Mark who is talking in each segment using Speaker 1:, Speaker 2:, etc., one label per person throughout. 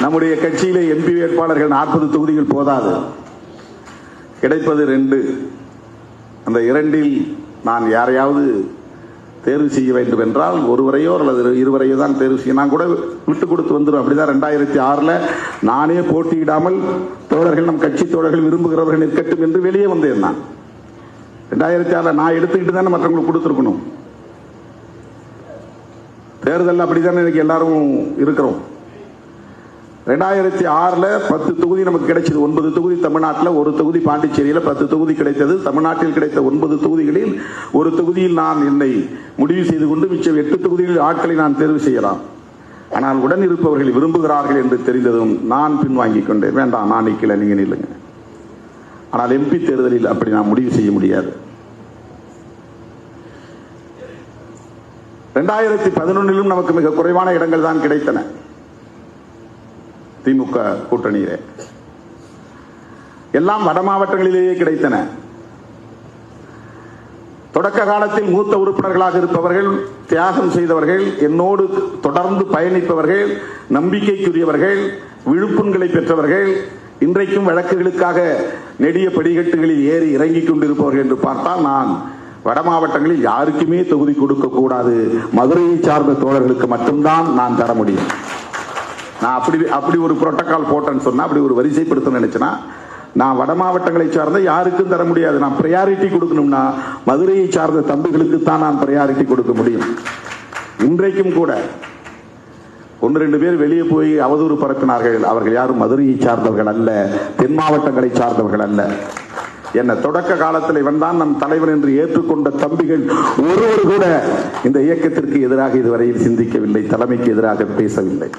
Speaker 1: நம்முடைய கட்சியிலே எம்பி வேட்பாளர்கள் நாற்பது தொகுதிகள் போதாது. கிடைப்பது ரெண்டு. அந்த இரண்டில் நான் யாரையாவது தேர்வு செய்ய வேண்டும் என்றால் ஒருவரையோ அல்லது இருவரையோ தான் தேர்வு செய்ய நான் கூட விட்டு கொடுத்து வந்துடும் அப்படிதான் ரெண்டாயிரத்தி ஆறில் நானே போட்டியிடாமல் தோழர்கள் நம் கட்சி தோழர்கள் விரும்புகிறவர்கள் நிற்கட்டும் என்று வெளியே வந்தேன் நான். ரெண்டாயிரத்தி ஆறில் நான் எடுத்துக்கிட்டு தானே மற்றவங்களுக்கு கொடுத்துருக்கணும். தேர்தல் அப்படித்தானே எனக்கு எல்லாரும் இருக்கிறோம். ரெண்டாயிரத்தி ஆறுல பத்து தொகுதி நமக்கு கிடைச்சது. ஒன்பது தொகுதி தமிழ்நாட்டில் ஒரு தொகுதி பாண்டிச்சேரியில் பத்து தொகுதி கிடைத்தது. தமிழ்நாட்டில் கிடைத்த ஒன்பது தொகுதிகளில் ஒரு தொகுதியில் நான் என்னை முடிவு செய்து கொண்டு மிச்சம் எட்டு தொகுதிகளில் ஆட்களை நான் தேர்வு செய்யலாம். ஆனால் உடன் இருப்பவர்கள் விரும்புகிறார்கள் என்று தெரிந்ததும் நான் பின்வாங்கி கொண்டேன். வேண்டாம் நான் நிற்கல நீங்கள் நில்லுங்க. ஆனால் எம்பி தேர்தலில் அப்படி நான் முடிவு செய்ய முடியாது. ரெண்டாயிரத்தி பதினொன்னிலும் நமக்கு மிக குறைவான இடங்கள் தான் கிடைத்தன. திமுக கூட்டணியிலே. எல்லாம் வட மாவட்டங்களிலேயே கிடைத்தன. தொடக்க காலத்தில் மூத்த உறுப்பினர்களாக இருப்பவர்கள் தியாகம் செய்தவர்கள் என்னோடு தொடர்ந்து பயணிப்பவர்கள் நம்பிக்கைக்குரியவர்கள் விழுப்புண்களை பெற்றவர்கள் இன்றைக்கும் வழக்குகளுக்காக நெடிய படிகட்டுகளில் ஏறி இறங்கிக் கொண்டிருப்பவர்கள் என்று பார்த்தால் நான் வட மாவட்டங்களில் யாருக்குமே தொகுதி கொடுக்க கூடாது. மதுரையை சார்ந்த தோழர்களுக்கு மட்டும்தான் நான் தர முடியும். நான் அப்படி அப்படி ஒரு புரோட்டோக்கால் போட்டேன்னு சொன்னா அப்படி ஒரு வரிசைப்படுத்த நினைச்சேன்னா நான் வட மாவட்டங்களை சார்ந்த யாருக்கும் தர முடியாது. நான் ப்ரையாரிட்டி கொடுக்கணும்னா மதுரையை சார்ந்த தம்பிகளுக்கு தான் நான் ப்ரையாரிட்டி கொடுக்க முடியும். இன்றைக்கும் கூட ஒன்று ரெண்டு பேர் வெளியே போய் அவதூறு பரப்பினார்கள். அவர்கள் யாரும் மதுரையை சார்ந்தவர்கள் அல்ல தென் மாவட்டங்களை சார்ந்தவர்கள் அல்ல. என்ன தொடக்க காலத்தில் இவன் தான் நம் தலைவர் என்று ஏற்றுக்கொண்ட தம்பிகள் ஒருவர் கூட இந்த இயக்கத்திற்கு எதிராக இதுவரையில் சிந்திக்கவில்லை தலைமைக்கு எதிராக பேசவில்லை.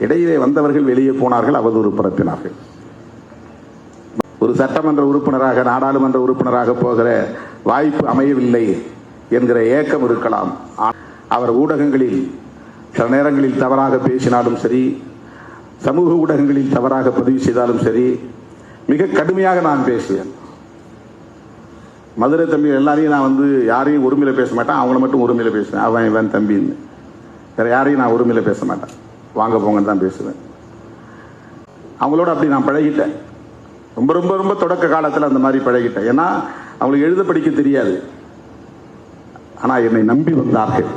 Speaker 1: இடையிலே வந்தவர்கள் வெளியே போனார்கள் அவதூறு பரப்பினார்கள் ஒரு சட்டமன்ற உறுப்பினராக நாடாளுமன்ற உறுப்பினராக போகிற வாய்ப்பு அமையவில்லை என்கிற ஏக்கம் இருக்கலாம். அவர் ஊடகங்களில் சில நேரங்களில் தவறாக பேசினாலும் சரி சமூக ஊடகங்களில் தவறாக பதிவு செய்தாலும் சரி மிக கடுமையாக நான் பேசுவேன். மதுரை தம்பி எல்லாரையும் நான் வந்து யாரையும் உரிமையில பேச மாட்டேன் அவங்கள மட்டும் உரிமையில பேசுவேன். அவன் இவன் தம்பின்னு. வேற யாரையும் நான் உரிமையில பேச மாட்டேன். வாங்க போங்கன்னு தான் பேசுவேன். அவங்களோட அப்படி நான் பழகிட்டேன். ரொம்ப ரொம்ப ரொம்ப தொடக்க காலத்தில் அந்த மாதிரி பழகிட்டேன். ஏன்னா அவங்களுக்கு எழுத படிக்க தெரியாது. ஆனால் என்னை நம்பி வந்தார்கள்.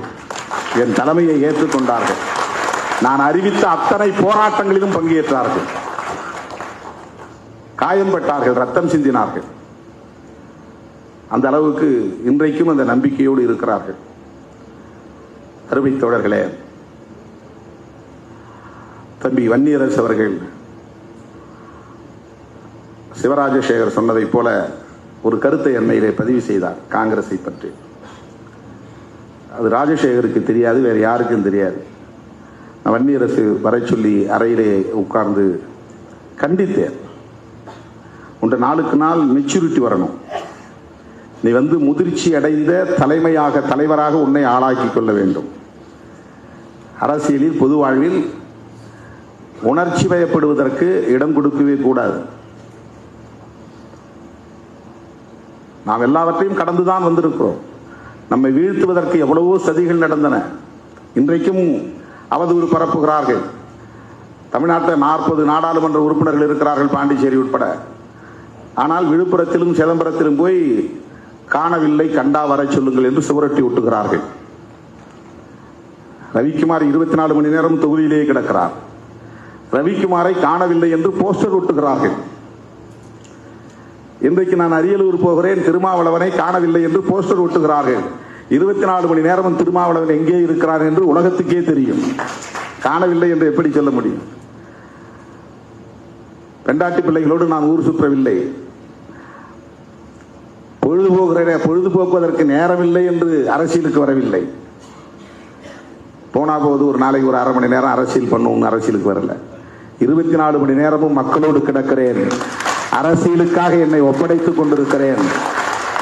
Speaker 1: என் தலைமையை ஏற்றுக்கொண்டார்கள். நான் அறிவித்த அத்தனை போராட்டங்களிலும் பங்கேற்றார்கள். காயம்பட்டார்கள் ரத்தம் சிந்தினார்கள். அந்த அளவுக்கு இன்றைக்கும் அந்த நம்பிக்கையோடு இருக்கிறார்கள். அருமை தோழர்களே தம்பி வன்னியரசு அவர்கள் சிவராஜசேகர் சொன்னதைப் போல ஒரு கருத்தை அண்மையிலே பதிவு செய்தார் காங்கிரஸை பற்றி. அது ராஜசேகருக்கு தெரியாது வேறு யாருக்கும் தெரியாது. வன்னியரசு வரை சொல்லி அறையிலே உட்கார்ந்து கண்டித்தேன். உன்ற நாளுக்கு நாள் மெச்சூரிட்டி வரணும். நீ வந்து முதிர்ச்சி அடைந்த தலைமையாக தலைவராக உன்னை ஆளாக்கி கொள்ள வேண்டும். அரசியலில் பொது வாழ்வில் உணர்ச்சி வயப்படுவதற்கு இடம் கொடுக்கவே கூடாது. நாம் எல்லாவற்றையும் கடந்துதான் வந்திருக்கிறோம். நம்மை வீழ்த்துவதற்கு எவ்வளவோ சதிகள் நடந்தன. இன்றைக்கும் அவதூறு பரப்புகிறார்கள். தமிழ்நாட்டில் நாற்பது நாடாளுமன்ற உறுப்பினர்கள் இருக்கிறார்கள் பாண்டிச்சேரி உட்பட. ஆனால் விழுப்புரத்திலும் சிதம்பரத்திலும் போய் காணவில்லை கண்டா வர சொல்லுங்கள் என்று சுவரட்டி ஒட்டுகிறார்கள். ரவிக்குமார் இருபத்தி நாலு மணி நேரம் தொகுதியிலேயே கிடக்கிறார். ரவிக்குமாரை காணவில்லை என்று போஸ்டர் ஒட்டுகிறார்கள். இன்றைக்கு நான் அரியலூர் போகிறேன் திருமாவளவனை காணவில்லை என்று போஸ்டர் ஒட்டுகிறார்கள். இருபத்தி நாலு மணி நேரமும் திருமாவளவன் எங்கே இருக்கிறார் என்று உலகத்துக்கே தெரியும். காணவில்லை என்று எப்படி சொல்ல முடியும்? பெண்டாட்டி பிள்ளைகளோடு நான் ஊர் சுற்றவில்லை. பொழுதுபோகிற பொழுதுபோக்குவதற்கு நேரமில்லை என்று அரசியலுக்கு வரவில்லை. போனா போது ஒரு நாளைக்கு ஒரு அரை மணி நேரம் அரசியல் பண்ணுவோம் அரசியலுக்கு வரல. இருபத்தி நாலு மணி நேரமும் மக்களோடு கிடக்கிறேன். அரசியலுக்காக என்னை ஒப்படைத்துக் கொண்டிருக்கிறேன்.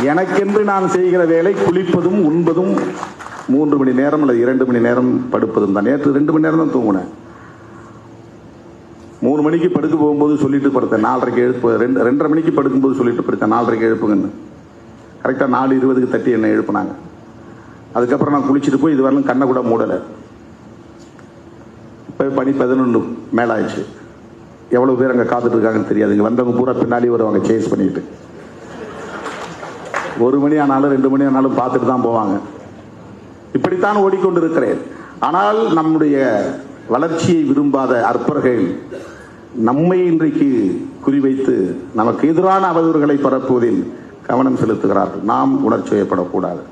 Speaker 1: எனக்கென்று நான் செய்கிற வேலை குளிப்பதும் உண்பதும் மூன்று மணி நேரம் அல்லது இரண்டு மணி நேரம் படுப்பதும் தான். நேற்று ரெண்டு மணி நேரம் தான் தூங்கினேன். மூணு மணிக்கு படுக்க போகும்போது சொல்லிட்டு படுத்தேன். நாலரைக்கு எழுப்பு ரெண்டு ரெண்டரை மணிக்கு படுக்கும்போது சொல்லிட்டு படுத்தேன். நாலரைக்கு எழுப்புங்கன்னு. கரெக்டாக நாலு இருபதுக்கு தட்டி என்னை எழுப்புனாங்க. அதுக்கப்புறம் நான் குளிச்சுட்டு போய் இதுவரையிலும் கண்ணை கூட மூடலை. இப்போ பணி பதினொன்று மேலாயிடுச்சு. எவ்வளோ பேர் அங்கே காத்துட்டு இருக்காங்கன்னு தெரியாது. இங்கே வந்தவங்க பூரா பின்னாடி வருவாங்க சேஸ் பண்ணிட்டு. ஒரு மணி ஆனாலும் ரெண்டு மணி ஆனாலும் பார்த்துட்டு தான் போவாங்க. இப்படித்தான் ஓடிக்கொண்டு இருக்கிறேன் ஆனால் நம்முடைய வளர்ச்சியை விரும்பாத அற்பர்கள் நம்மை இன்றைக்கு குறிவைத்து நமக்கு எதிரான அவதூறுகளை பரப்புவதில் கவனம் செலுத்துகிறார்கள். நாம் உணர்ச்சி வயப்படக்கூடாது